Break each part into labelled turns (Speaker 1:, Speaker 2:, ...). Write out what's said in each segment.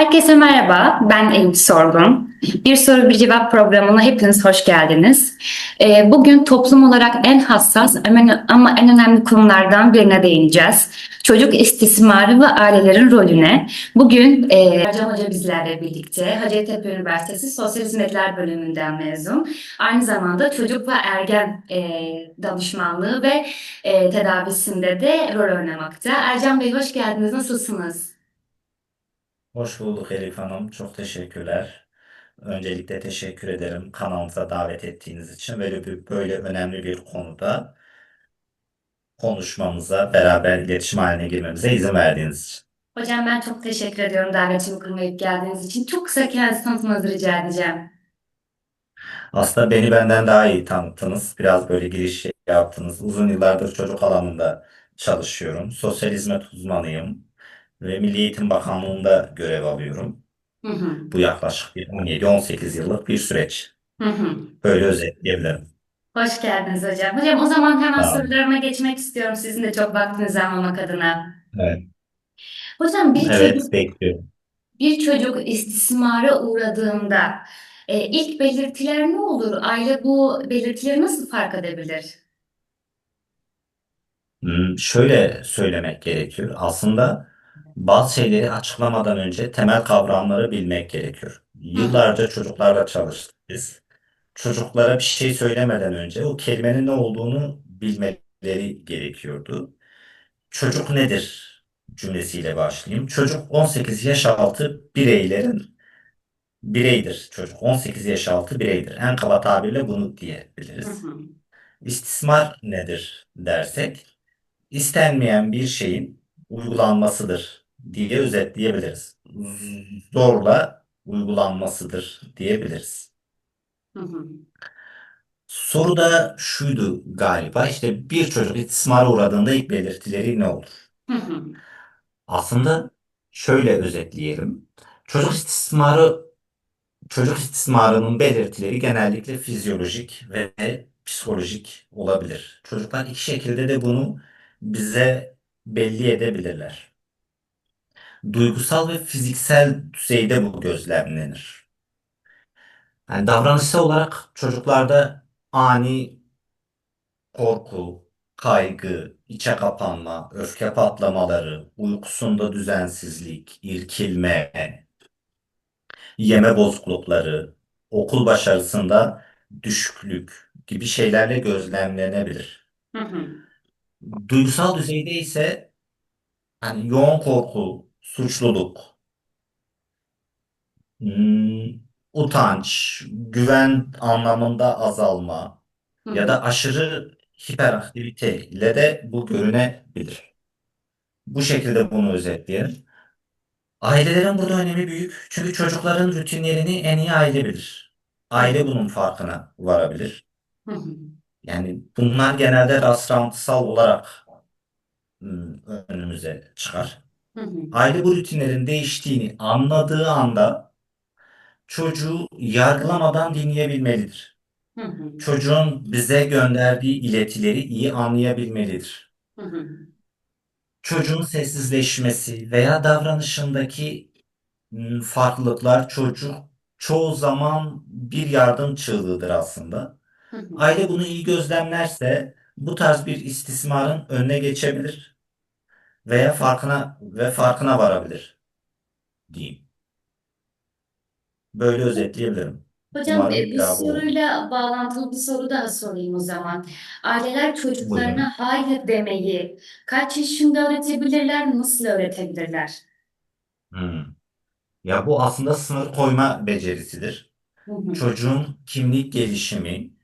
Speaker 1: Herkese merhaba, ben Elif Sorgun. Bir soru bir cevap programına hepiniz hoş geldiniz. Ee, Bugün toplum olarak en hassas ama- en önemli konulardan birine değineceğiz. Çocuk istismarı ve ailelerin rolüne. Bugün e, Ercan Hoca bizlerle birlikte Hacettepe Üniversitesi Sosyal Hizmetler Bölümünden mezun. Aynı zamanda çocuk ve ergen e, danışmanlığı ve e, tedavisinde de rol oynamakta. Ercan Bey hoş geldiniz, nasılsınız?
Speaker 2: Hoş bulduk Elif Hanım. Çok teşekkürler. Öncelikle teşekkür ederim kanalımıza davet ettiğiniz için böyle bir, böyle önemli bir konuda konuşmamıza, beraber iletişim haline girmemize izin verdiğiniz için.
Speaker 1: Hocam ben çok teşekkür ediyorum davetimi kırmayıp geldiğiniz için. Çok kısa kendinizi tanıtmanızı rica edeceğim.
Speaker 2: Aslında beni benden daha iyi tanıttınız. Biraz böyle giriş yaptınız. Uzun yıllardır çocuk alanında çalışıyorum. Sosyal hizmet uzmanıyım ve Milli Eğitim Bakanlığı'nda görev alıyorum.
Speaker 1: Hı hı,
Speaker 2: Bu yaklaşık bir 17-18 yıllık bir süreç.
Speaker 1: hı hı.
Speaker 2: Böyle özetleyebilirim.
Speaker 1: Hoş geldiniz hocam. Hocam o zaman hemen
Speaker 2: olun.
Speaker 1: sorularıma geçmek istiyorum sizin de çok vaktinizi almamak adına.
Speaker 2: Evet,
Speaker 1: Hocam bir çocuk
Speaker 2: evet bekliyorum.
Speaker 1: bir çocuk istismara uğradığında e, ilk belirtiler ne olur? Aile bu belirtileri nasıl fark edebilir?
Speaker 2: Hmm, Şöyle söylemek gerekiyor. Aslında bazı şeyleri açıklamadan önce temel kavramları bilmek gerekiyor. Yıllarca çocuklarla çalıştık biz. Çocuklara bir şey söylemeden önce o kelimenin ne olduğunu bilmeleri gerekiyordu. Çocuk nedir cümlesiyle başlayayım. Çocuk 18 yaş altı bireylerin bireydir. Çocuk 18 yaş altı bireydir. En kaba tabirle bunu
Speaker 1: hı
Speaker 2: diyebiliriz.
Speaker 1: hı,
Speaker 2: İstismar nedir dersek istenmeyen bir şeyin uygulanmasıdır diye özetleyebiliriz. Zorla uygulanmasıdır diyebiliriz.
Speaker 1: hı hı,
Speaker 2: Soru da şuydu galiba işte bir çocuk istismara uğradığında ilk belirtileri ne olur?
Speaker 1: hı hı,
Speaker 2: Aslında şöyle özetleyelim. Çocuk istismarı çocuk istismarının belirtileri genellikle fizyolojik ve psikolojik olabilir. Çocuklar iki şekilde de bunu bize belli edebilirler. Duygusal ve fiziksel düzeyde bu gözlemlenir. Yani davranışsal olarak çocuklarda ani korku, kaygı, içe kapanma, öfke patlamaları, uykusunda düzensizlik, irkilme, yeme bozuklukları, okul başarısında düşüklük gibi şeylerle gözlemlenebilir.
Speaker 1: hı hı,
Speaker 2: Duygusal düzeyde ise hani yoğun korku, suçluluk, Hmm, utanç, güven anlamında azalma
Speaker 1: hı
Speaker 2: ya
Speaker 1: hı.
Speaker 2: da aşırı hiperaktivite ile de bu görünebilir. Bu şekilde bunu özetleyelim. Ailelerin burada önemi büyük. Çünkü çocukların rutinlerini en iyi aile bilir. Aile bunun farkına varabilir.
Speaker 1: hı hı,
Speaker 2: Yani bunlar genelde rastlantısal olarak önümüze çıkar.
Speaker 1: hı hı,
Speaker 2: Aile bu rutinlerin değiştiğini anladığı anda çocuğu yargılamadan dinleyebilmelidir.
Speaker 1: hı hı,
Speaker 2: Çocuğun bize gönderdiği iletileri iyi anlayabilmelidir.
Speaker 1: hı hı,
Speaker 2: Çocuğun sessizleşmesi veya davranışındaki farklılıklar çocuk çoğu zaman bir yardım çığlığıdır aslında.
Speaker 1: Hı hı.
Speaker 2: Aile bunu iyi gözlemlerse bu tarz bir istismarın önüne geçebilir veya farkına ve farkına varabilir diyeyim. Böyle özetleyebilirim.
Speaker 1: Hocam
Speaker 2: Umarım
Speaker 1: e, bu
Speaker 2: cevabı oldu.
Speaker 1: soruyla bağlantılı bir soru daha sorayım o zaman. Aileler
Speaker 2: Buyurun.
Speaker 1: çocuklarına hayır demeyi kaç yaşında öğretebilirler, nasıl öğretebilirler?
Speaker 2: Hmm. Ya bu aslında sınır koyma becerisidir.
Speaker 1: Hı hı,
Speaker 2: Çocuğun kimlik gelişimi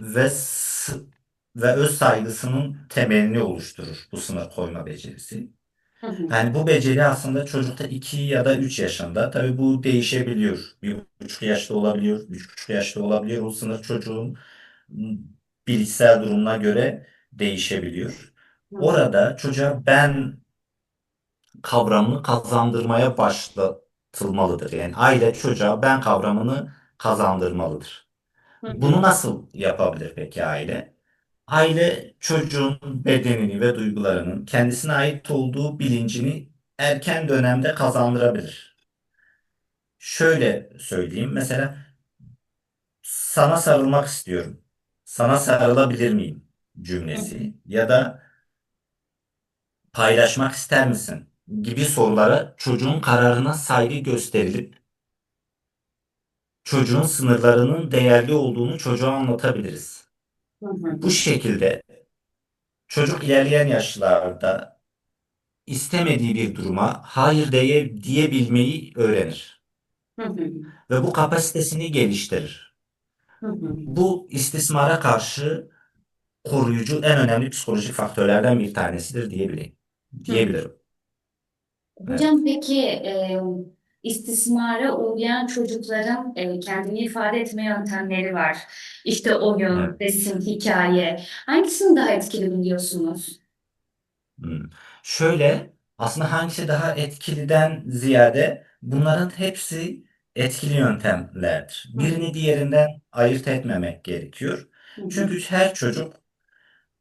Speaker 2: ve ve öz saygısının temelini oluşturur bu sınır koyma becerisi.
Speaker 1: hı hı,
Speaker 2: Yani bu beceri aslında çocukta 2 ya da 3 yaşında. Tabii bu değişebiliyor. Bir buçuk yaşta olabiliyor, üç buçuk yaşta olabiliyor. O sınır çocuğun bilişsel durumuna göre değişebiliyor.
Speaker 1: hı,
Speaker 2: Orada çocuğa ben kavramını kazandırmaya başlatılmalıdır. Yani aile çocuğa ben kavramını kazandırmalıdır. Bunu nasıl yapabilir peki aile? Aile çocuğun bedenini ve duygularının kendisine ait olduğu bilincini erken dönemde kazandırabilir. Şöyle söyleyeyim. Mesela sana sarılmak istiyorum. Sana sarılabilir miyim cümlesi ya da paylaşmak ister misin gibi sorulara çocuğun kararına saygı gösterilip çocuğun sınırlarının değerli olduğunu çocuğa anlatabiliriz.
Speaker 1: Hı hı.
Speaker 2: Bu şekilde çocuk ilerleyen yaşlarda istemediği bir duruma hayır diye, diyebilmeyi öğrenir
Speaker 1: Hı hı.
Speaker 2: ve bu kapasitesini geliştirir.
Speaker 1: Hı hı.
Speaker 2: Bu istismara karşı koruyucu en önemli psikolojik faktörlerden bir tanesidir diyebilirim. Diyebilirim.
Speaker 1: Hocam peki e, istismara uğrayan çocukların e, kendini ifade etme yöntemleri var. İşte oyun,
Speaker 2: Evet.
Speaker 1: resim, hikaye. Hangisini daha etkili buluyorsunuz?
Speaker 2: Hmm. Şöyle aslında hangisi daha etkiliden ziyade bunların hepsi etkili yöntemlerdir. Birini diğerinden ayırt etmemek gerekiyor.
Speaker 1: Hı hı.
Speaker 2: Çünkü her çocuk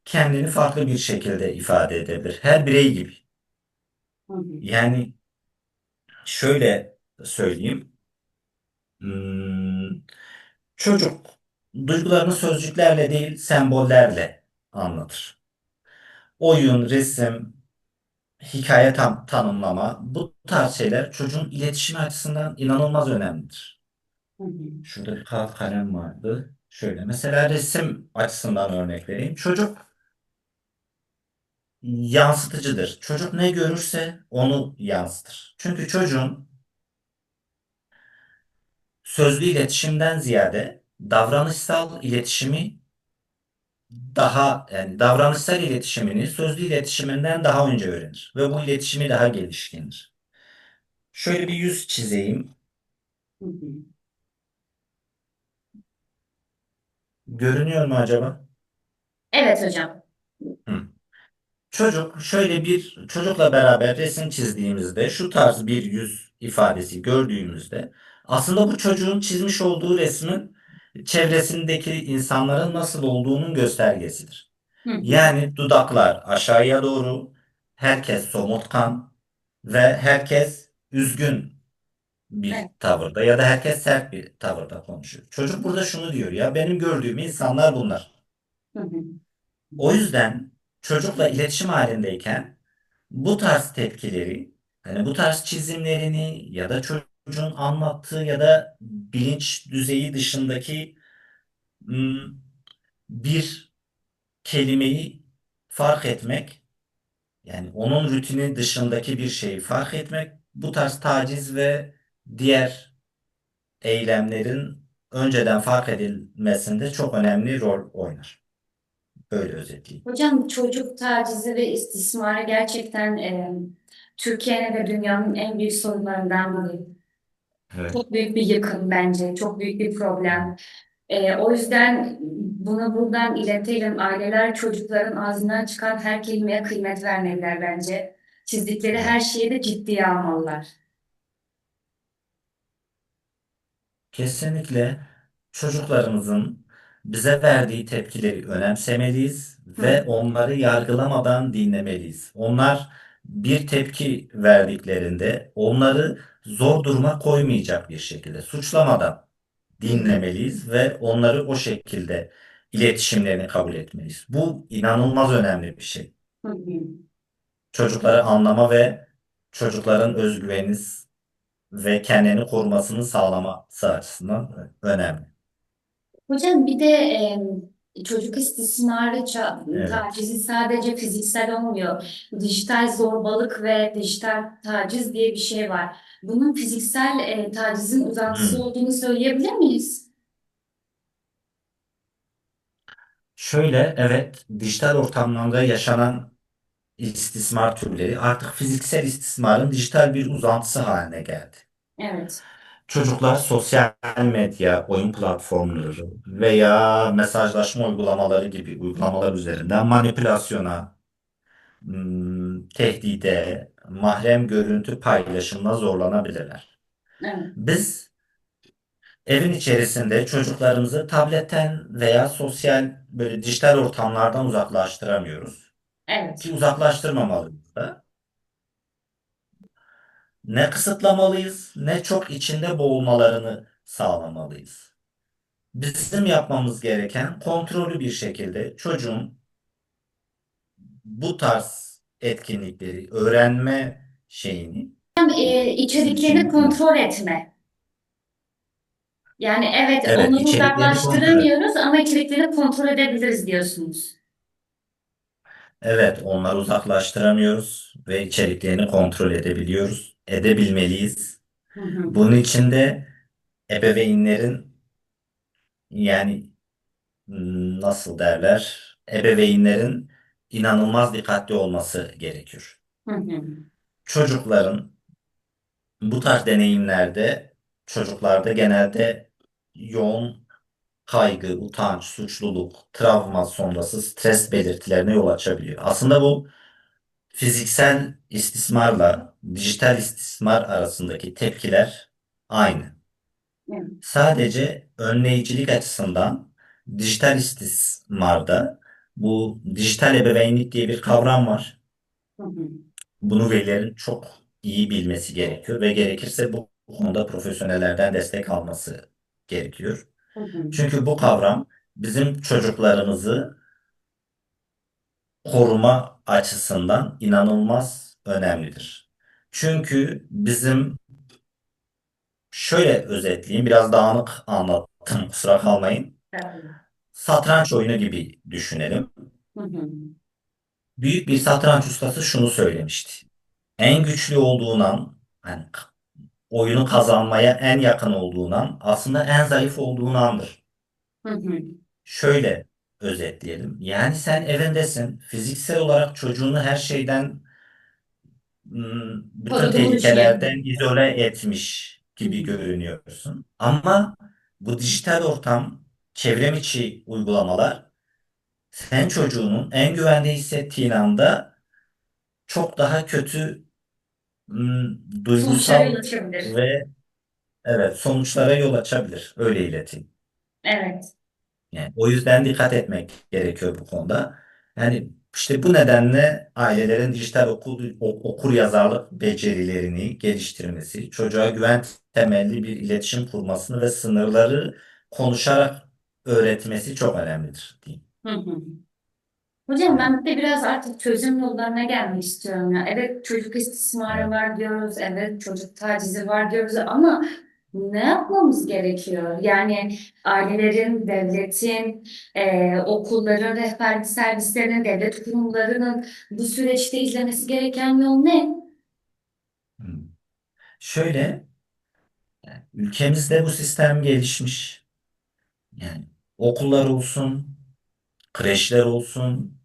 Speaker 2: kendini farklı bir şekilde ifade edebilir. Her birey gibi.
Speaker 1: Hı hı.
Speaker 2: Yani şöyle söyleyeyim. Hmm, çocuk duygularını sözcüklerle değil sembollerle anlatır. Oyun, resim, hikaye tam tanımlama bu tarz şeyler çocuğun iletişimi açısından inanılmaz önemlidir.
Speaker 1: Hı hı.
Speaker 2: Şurada bir kağıt kalem vardı. Şöyle mesela resim açısından örnek vereyim. Çocuk yansıtıcıdır. Çocuk ne görürse onu yansıtır. Çünkü çocuğun sözlü iletişimden ziyade davranışsal iletişimi daha yani davranışsal iletişimini sözlü iletişiminden daha önce öğrenir ve bu iletişimi daha gelişkindir. Şöyle bir yüz çizeyim. Görünüyor mu acaba?
Speaker 1: Evet hocam.
Speaker 2: Hı. Çocuk şöyle bir çocukla beraber resim çizdiğimizde şu tarz bir yüz ifadesi gördüğümüzde aslında bu çocuğun çizmiş olduğu resmin çevresindeki insanların nasıl olduğunun göstergesidir.
Speaker 1: Hı.
Speaker 2: Yani dudaklar aşağıya doğru, herkes somurtkan ve herkes üzgün bir
Speaker 1: Evet.
Speaker 2: tavırda ya da herkes sert bir tavırda konuşuyor. Çocuk burada şunu diyor ya benim gördüğüm insanlar bunlar.
Speaker 1: Hı hı.
Speaker 2: O yüzden çocukla iletişim halindeyken bu tarz tepkileri, hani bu tarz çizimlerini ya da çocuğun anlattığı ya da bilinç düzeyi dışındaki bir kelimeyi fark etmek, yani onun rutini dışındaki bir şeyi fark etmek, bu tarz taciz ve diğer eylemlerin önceden fark edilmesinde çok önemli rol oynar. Böyle özetleyeyim.
Speaker 1: Hocam çocuk tacizi ve istismarı gerçekten e, Türkiye'nin ve dünyanın en büyük sorunlarından biri.
Speaker 2: Evet.
Speaker 1: Çok büyük bir yıkım bence, çok büyük bir problem. E, o yüzden bunu buradan iletelim. Aileler çocukların ağzından çıkan her kelimeye kıymet vermeliler bence. Çizdikleri her şeyi de ciddiye almalılar.
Speaker 2: Kesinlikle çocuklarımızın bize verdiği tepkileri önemsemeliyiz ve onları yargılamadan dinlemeliyiz. Onlar bir tepki verdiklerinde onları zor duruma koymayacak bir şekilde suçlamadan dinlemeliyiz ve onları o şekilde iletişimlerini kabul etmeliyiz. Bu inanılmaz önemli bir şey.
Speaker 1: Hı hı.
Speaker 2: Çocukları anlama ve çocukların özgüveni ve kendini korumasını sağlaması açısından önemli.
Speaker 1: Hocam bir de e, çocuk istismarı, ça-
Speaker 2: Evet.
Speaker 1: tacizi sadece fiziksel olmuyor. Dijital zorbalık ve dijital taciz diye bir şey var. Bunun fiziksel e, tacizin uzantısı
Speaker 2: Hmm.
Speaker 1: olduğunu söyleyebilir miyiz?
Speaker 2: Şöyle evet dijital ortamlarda yaşanan istismar türleri artık fiziksel istismarın dijital bir uzantısı haline geldi.
Speaker 1: Evet.
Speaker 2: Çocuklar sosyal medya, oyun platformları veya mesajlaşma uygulamaları gibi uygulamalar üzerinden manipülasyona, hmm, tehdide, mahrem görüntü paylaşımına zorlanabilirler.
Speaker 1: Evet.
Speaker 2: Biz evin içerisinde çocuklarımızı tabletten veya sosyal böyle dijital ortamlardan uzaklaştıramıyoruz.
Speaker 1: Evet.
Speaker 2: Ki uzaklaştırmamalıyız da. Ne kısıtlamalıyız ne çok içinde boğulmalarını sağlamalıyız. Bizim yapmamız gereken kontrollü bir şekilde çocuğun bu tarz etkinlikleri, öğrenme şeyini
Speaker 1: e, içeriklerini kontrol etme. Yani evet,
Speaker 2: Evet,
Speaker 1: onu uzaklaştıramıyoruz ama içeriklerini kontrol edebiliriz diyorsunuz.
Speaker 2: Evet, onları uzaklaştıramıyoruz ve içeriklerini kontrol edebiliyoruz, edebilmeliyiz.
Speaker 1: Hı hı.
Speaker 2: Bunun için de ebeveynlerin yani nasıl derler, ebeveynlerin inanılmaz dikkatli olması gerekiyor.
Speaker 1: Hı hı.
Speaker 2: Çocukların bu tarz deneyimlerde çocuklarda genelde yoğun kaygı, utanç, suçluluk, travma sonrası stres belirtilerine yol açabiliyor. Aslında bu fiziksel istismarla dijital istismar arasındaki tepkiler aynı.
Speaker 1: Evet.
Speaker 2: Sadece önleyicilik açısından dijital istismarda bu dijital ebeveynlik diye bir kavram var.
Speaker 1: Hı hı.
Speaker 2: Bunu velilerin çok iyi bilmesi gerekiyor ve gerekirse bu konuda profesyonellerden destek alması gerekiyor. Çünkü bu kavram bizim çocuklarımızı koruma açısından inanılmaz önemlidir. Çünkü bizim şöyle özetleyeyim, biraz dağınık anlattım, kusura kalmayın. Satranç oyunu gibi düşünelim.
Speaker 1: Hı hı.
Speaker 2: Büyük bir satranç ustası şunu söylemişti. En güçlü olduğun an, k- oyunu kazanmaya en yakın olduğun an aslında en zayıf olduğun andır.
Speaker 1: Hı hı.
Speaker 2: Şöyle özetleyelim. Yani sen evindesin, fiziksel olarak çocuğunu her şeyden, bütün
Speaker 1: Koruduğunu
Speaker 2: tehlikelerden izole etmiş gibi görünüyorsun. Ama bu dijital ortam, çevrim içi uygulamalar sen çocuğunun en güvende hissettiğin anda çok daha kötü
Speaker 1: Sonuçlara
Speaker 2: duygusal
Speaker 1: ulaşabilir.
Speaker 2: ve evet sonuçlara yol açabilir. Öyle ileteyim.
Speaker 1: Evet.
Speaker 2: Yani o yüzden dikkat etmek gerekiyor bu konuda. Yani işte bu nedenle ailelerin dijital okur, okur yazarlık becerilerini geliştirmesi, çocuğa güven temelli bir iletişim kurmasını ve sınırları konuşarak öğretmesi çok önemlidir diyeyim.
Speaker 1: Hı hı. Hocam ben de biraz artık çözüm yollarına gelmek istiyorum ya. Evet çocuk istismarı var diyoruz, evet çocuk tacizi var diyoruz ama ne yapmamız gerekiyor? Yani ailelerin, devletin, eee, okulların, rehberlik servislerinin, devlet kurumlarının bu süreçte izlemesi gereken yol ne?
Speaker 2: Hmm. Şöyle, ülkemizde bu sistem gelişmiş. Yani okullar olsun, kreşler olsun,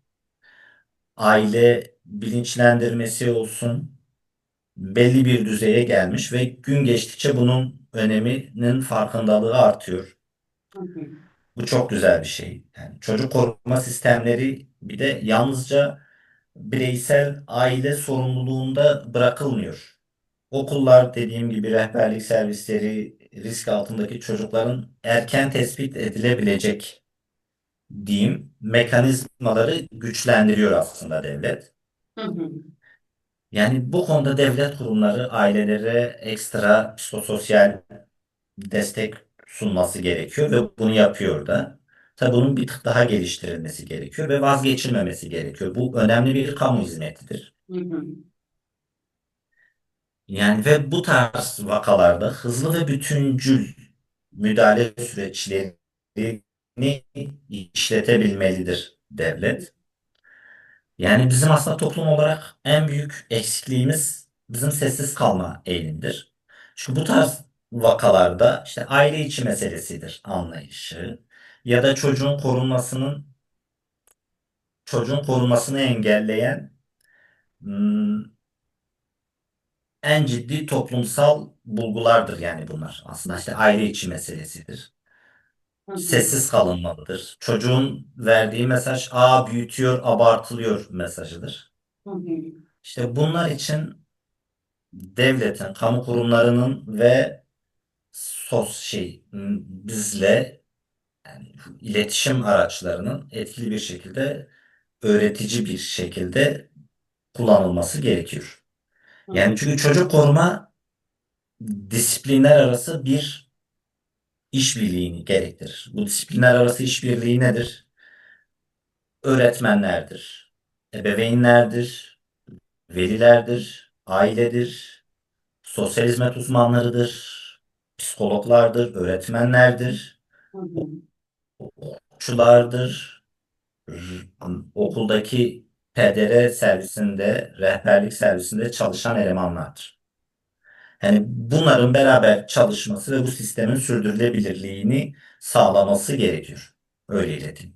Speaker 2: aile bilinçlendirmesi olsun belli bir düzeye gelmiş ve gün geçtikçe bunun öneminin farkındalığı artıyor.
Speaker 1: Hı hı.
Speaker 2: Bu çok güzel bir şey. Yani çocuk koruma sistemleri bir de yalnızca bireysel aile sorumluluğunda bırakılmıyor. Okullar dediğim gibi rehberlik servisleri risk altındaki çocukların erken tespit edilebilecek diyeyim mekanizmaları güçlendiriyor aslında devlet.
Speaker 1: Hı hı.
Speaker 2: Yani bu konuda devlet kurumları ailelere ekstra psikososyal destek sunması gerekiyor ve bunu yapıyor da. Tabii bunun bir tık daha geliştirilmesi gerekiyor ve vazgeçilmemesi gerekiyor. Bu önemli bir kamu hizmetidir.
Speaker 1: Hı hı.
Speaker 2: Yani ve bu tarz vakalarda hızlı ve bütüncül müdahale süreçlerini işletebilmelidir devlet. Yani bizim aslında toplum olarak en büyük eksikliğimiz bizim sessiz kalma eğilimidir. Çünkü bu tarz vakalarda işte aile içi meselesidir anlayışı ya da çocuğun korunmasının çocuğun korunmasını engelleyen hmm, en ciddi toplumsal bulgulardır yani bunlar. Aslında işte aile içi meselesidir. Sessiz kalınmalıdır. Çocuğun verdiği mesaj a büyütüyor, abartılıyor mesajıdır. İşte bunlar için devletin, kamu kurumlarının ve sos şey bizle yani iletişim araçlarının etkili bir şekilde öğretici bir şekilde kullanılması gerekiyor. Yani çünkü çocuk koruma disiplinler arası bir işbirliğini gerektirir. Bu disiplinler arası işbirliği nedir? Öğretmenlerdir, ebeveynlerdir, velilerdir, ailedir, sosyal hizmet uzmanlarıdır, psikologlardır, öğretmenlerdir, okçulardır, okuldaki PDR servisinde, rehberlik servisinde çalışan elemanlardır. Yani bunların beraber çalışması ve bu sistemin sürdürülebilirliğini sağlaması gerekiyor. Öyle ileteyim.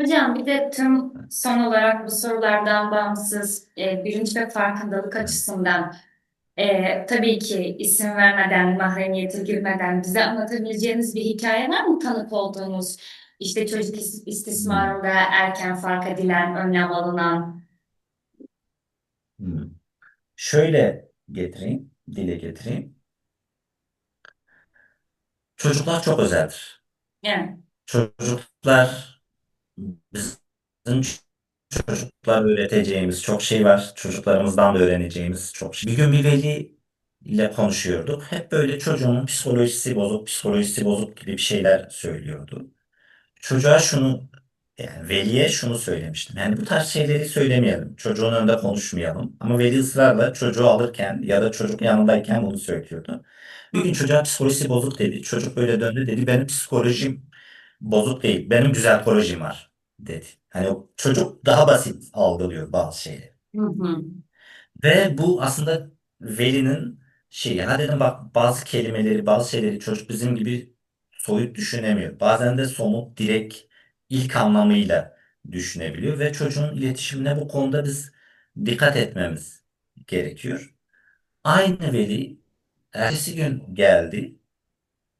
Speaker 1: Hocam bir de tüm son olarak bu sorulardan bağımsız e, bilinç ve farkındalık açısından e, tabii ki isim vermeden, mahremiyete girmeden bize anlatabileceğiniz bir hikaye var mı tanık olduğunuz? İşte çocuk is- istismarında erken fark edilen, önlem alınan.
Speaker 2: Hmm. Şöyle getireyim, dile getireyim. Çocuklar çok özeldir.
Speaker 1: Evet.
Speaker 2: Çocuklar bizim çocuklar öğreteceğimiz çok şey var. Çocuklarımızdan da öğreneceğimiz çok şey. Bir gün bir veli ile konuşuyorduk. Hep böyle çocuğun psikolojisi bozuk, psikolojisi bozuk gibi bir şeyler söylüyordu. Çocuğa şunu, yani veliye şunu söylemiştim. Yani bu tarz şeyleri söylemeyelim. Çocuğun önünde konuşmayalım. Ama veli ısrarla çocuğu alırken ya da çocuk yanındayken bunu söylüyordu. Bir gün çocuğa psikolojisi bozuk dedi. Çocuk böyle döndü dedi. Benim psikolojim bozuk değil. Benim güzel psikolojim var dedi. Hani çocuk daha basit algılıyor bazı şeyleri.
Speaker 1: Hı hı.
Speaker 2: Ve bu aslında velinin şeyi. Ha dedim bak bazı kelimeleri, bazı şeyleri çocuk bizim gibi soyut düşünemiyor. Bazen de somut, direkt ilk anlamıyla düşünebiliyor ve çocuğun iletişimine bu konuda biz dikkat etmemiz gerekiyor. Aynı veli ertesi gün geldi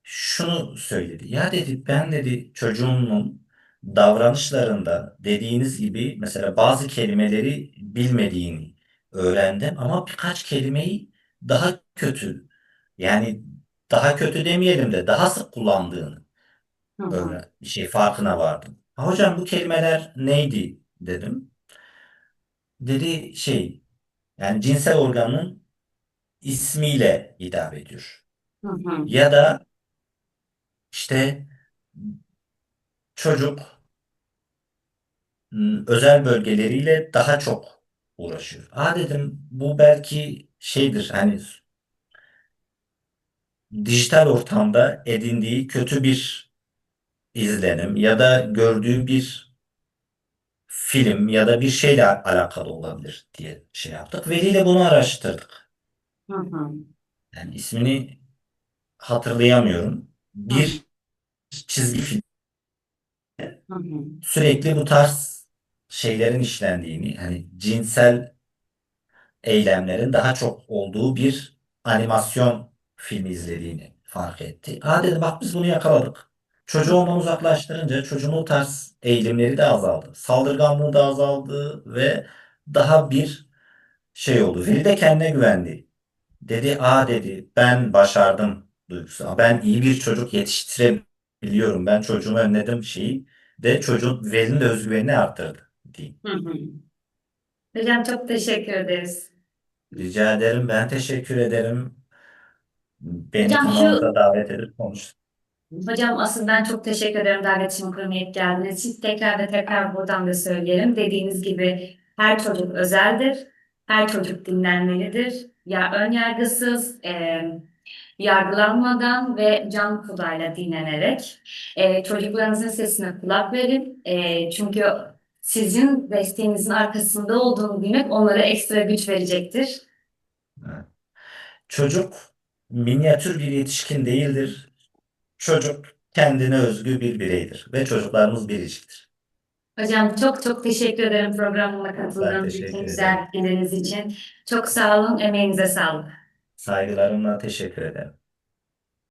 Speaker 2: şunu söyledi. Ya dedi ben dedi çocuğumun davranışlarında dediğiniz gibi mesela bazı kelimeleri bilmediğini öğrendim ama birkaç kelimeyi daha kötü yani daha kötü demeyelim de daha sık kullandığını
Speaker 1: hı.
Speaker 2: öğren şey farkına vardım. "Ha Hocam bu kelimeler neydi dedim. Dedi şey yani cinsel organın ismiyle hitap ediyor.
Speaker 1: Hı hı.
Speaker 2: Ya da işte çocuk özel bölgeleriyle daha çok uğraşıyor. Aa dedim bu belki şeydir hani dijital ortamda edindiği kötü bir izlenim ya da gördüğü bir film ya da bir şeyle alakalı olabilir diye şey yaptık. Veliyle bunu araştırdık.
Speaker 1: Hı hı.
Speaker 2: Yani ismini hatırlayamıyorum. Bir çizgi film
Speaker 1: Hı hı.
Speaker 2: sürekli bu tarz şeylerin işlendiğini, hani cinsel eylemlerin daha çok olduğu bir animasyon filmi izlediğini fark etti. Aa dedi bak biz bunu yakaladık. Çocuğu ondan uzaklaştırınca çocuğun o tarz eğilimleri de azaldı. Saldırganlığı da azaldı ve daha bir şey oldu. Veli de kendine güvendi. Dedi aa dedi ben başardım duygusu. Ben iyi bir çocuk yetiştirebiliyorum. Ben çocuğumu önledim şeyi de çocuğun velinin de özgüvenini arttırdı diyeyim.
Speaker 1: Hı hı. Hocam çok teşekkür ederiz.
Speaker 2: Rica ederim. Ben teşekkür ederim. Beni
Speaker 1: Hocam şu
Speaker 2: davet edip konuştuk.
Speaker 1: Hocam asıl ben çok teşekkür ederim davetimi kırmayıp geldiğiniz için. Tekrar ve tekrar buradan da söyleyelim. Dediğiniz gibi her çocuk özeldir. Her çocuk dinlenmelidir. Ya ön yargısız, e, yargılanmadan ve can kulağıyla dinlenerek e, çocuklarınızın sesine kulak verin. E, çünkü sizin desteğinizin arkasında olduğunu bilmek onlara ekstra güç verecektir.
Speaker 2: Çocuk minyatür bir yetişkin değildir. Çocuk kendine özgü bir bireydir ve çocuklarımız biriciktir.
Speaker 1: Hocam çok çok teşekkür ederim programıma katıldığınız
Speaker 2: teşekkür
Speaker 1: için,
Speaker 2: ederim.
Speaker 1: güzel için. Çok sağ olun, emeğinize sağlık.
Speaker 2: Saygılarımla teşekkür ederim.